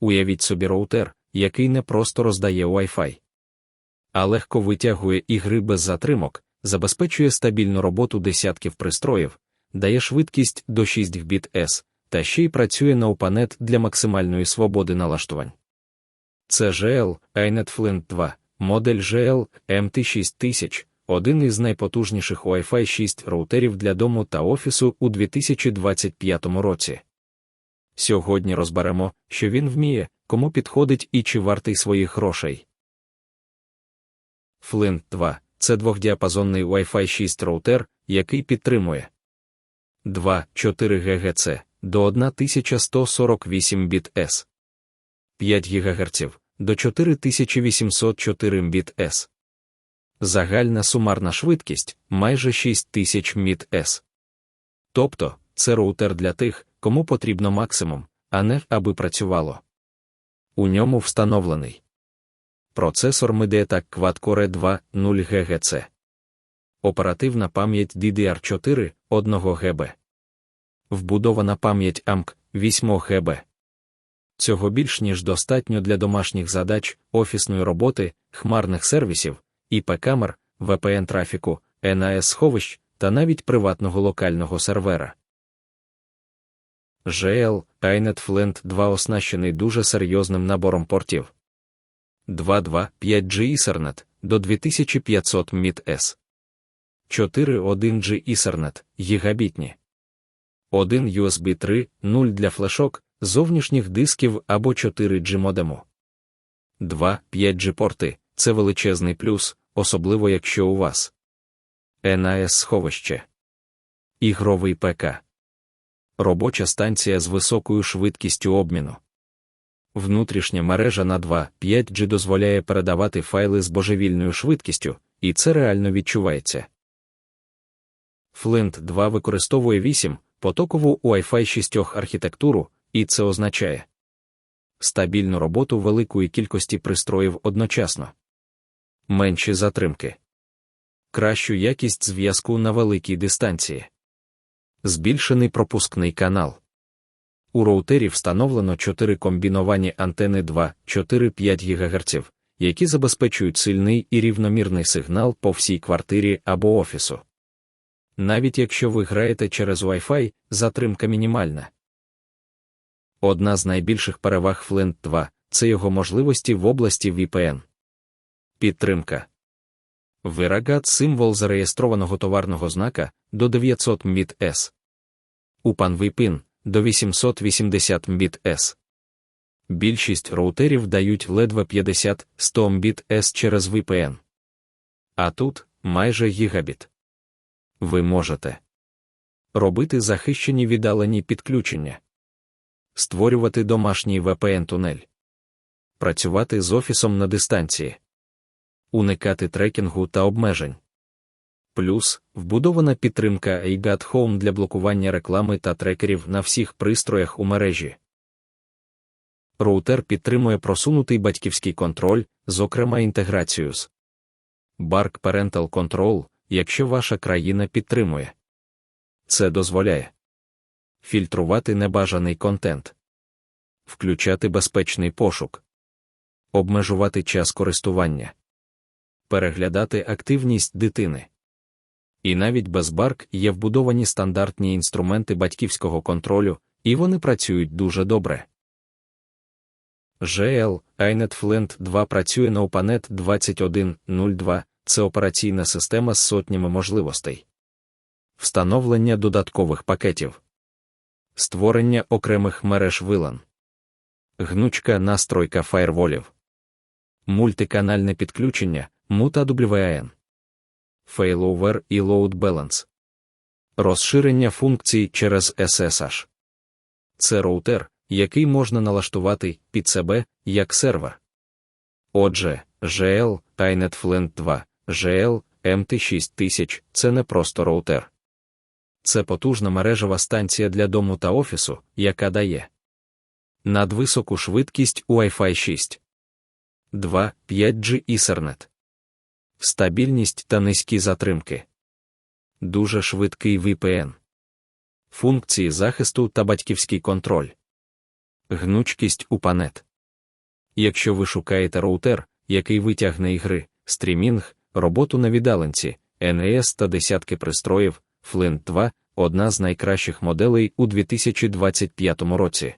Уявіть собі роутер, який не просто роздає Wi-Fi, а легко витягує ігри без затримок, забезпечує стабільну роботу десятків пристроїв, дає швидкість до 6 Гбіт С, та ще й працює на UPANET для максимальної свободи налаштувань. Це GL iNet Flint 2, модель GL MT6000, один із найпотужніших Wi-Fi 6 роутерів для дому та офісу у 2025 році. Сьогодні розберемо, що він вміє, кому підходить і чи вартий своїх грошей. Flint 2 це двохдіапазонний Wi-Fi 6 роутер, який підтримує 2,4 ГГц до 1148 біт С, 5 ГГц до 4804 біт С. Загальна сумарна швидкість майже 6000 міт С. Тобто, це роутер для тих, кому потрібно максимум, а не аби працювало. У ньому встановлений процесор MediaTek Quad-Core 2 0 ГГц, оперативна пам'ять DDR4 1 ГБ, вбудована пам'ять AMC 8 ГБ. Цього більш ніж достатньо для домашніх задач, офісної роботи, хмарних сервісів, ІП-камер, VPN-трафіку, NAS-сховищ та навіть приватного локального сервера. GL iNet Flint 2 оснащений дуже серйозним набором портів. 2.2 5G Ethernet до 2500 міт С. 4.1G Ethernet гігабітні. 1 USB 3, 0 для флешок, зовнішніх дисків або 4G модему. 2 5G порти це величезний плюс, особливо якщо у вас NAS сховище. Ігровий ПК. Робоча станція з високою швидкістю обміну. Внутрішня мережа на 2.5G дозволяє передавати файли з божевільною швидкістю, і це реально відчувається. Flint 2 використовує 8 потокову Wi-Fi 6 архітектуру, і це означає стабільну роботу великої кількості пристроїв одночасно, менші затримки, кращу якість зв'язку на великій дистанції, збільшений пропускний канал. У роутері встановлено 4 комбіновані антени 2,4-5 ГГц, які забезпечують сильний і рівномірний сигнал по всій квартирі або офісу. Навіть якщо ви граєте через Wi-Fi, затримка мінімальна. Одна з найбільших переваг Flint 2 це його можливості в області VPN. Підтримка. Вирагат символ зареєстрованого товарного знака до 900 Mbit S. UPAN VPN до 880 Mbit S. Більшість роутерів дають ледве 50-100 Mbit S через VPN. А тут майже гігабіт. Ви можете робити захищені віддалені підключення створювати домашній VPN-тунель, працювати з офісом на дистанції, уникати трекінгу та обмежень. Плюс вбудована підтримка iGat Home для блокування реклами та трекерів на всіх пристроях у мережі. Роутер підтримує просунутий батьківський контроль, зокрема інтеграцію з Bark Parental Control, якщо ваша країна підтримує. Це дозволяє фільтрувати небажаний контент, включати безпечний пошук, обмежувати час користування, переглядати активність дитини. І навіть без барк є вбудовані стандартні інструменти батьківського контролю, і вони працюють дуже добре. GL iNet Flint 2 працює на OpenNet 2102, це операційна система з сотнями можливостей. Встановлення додаткових пакетів створення окремих мереж вилан, гнучка настройка фаєрволів, мультиканальне підключення мута WAN, фейловер і load balance, розширення функцій через SSH. Це роутер, який можна налаштувати під себе як сервер. Отже, GL iNet Flint 2, GL MT6000 це не просто роутер це потужна мережева станція для дому та офісу, яка дає надвисоку швидкість Wi-Fi 6, 2, 5G Ethernet, стабільність та низькі затримки, дуже швидкий VPN, функції захисту та батьківський контроль, Гнучкість у панет. Якщо ви шукаєте роутер, який витягне ігри, стрімінг, роботу на віддаленці, NES та десятки пристроїв, Flint 2 одна з найкращих моделей у 2025 році.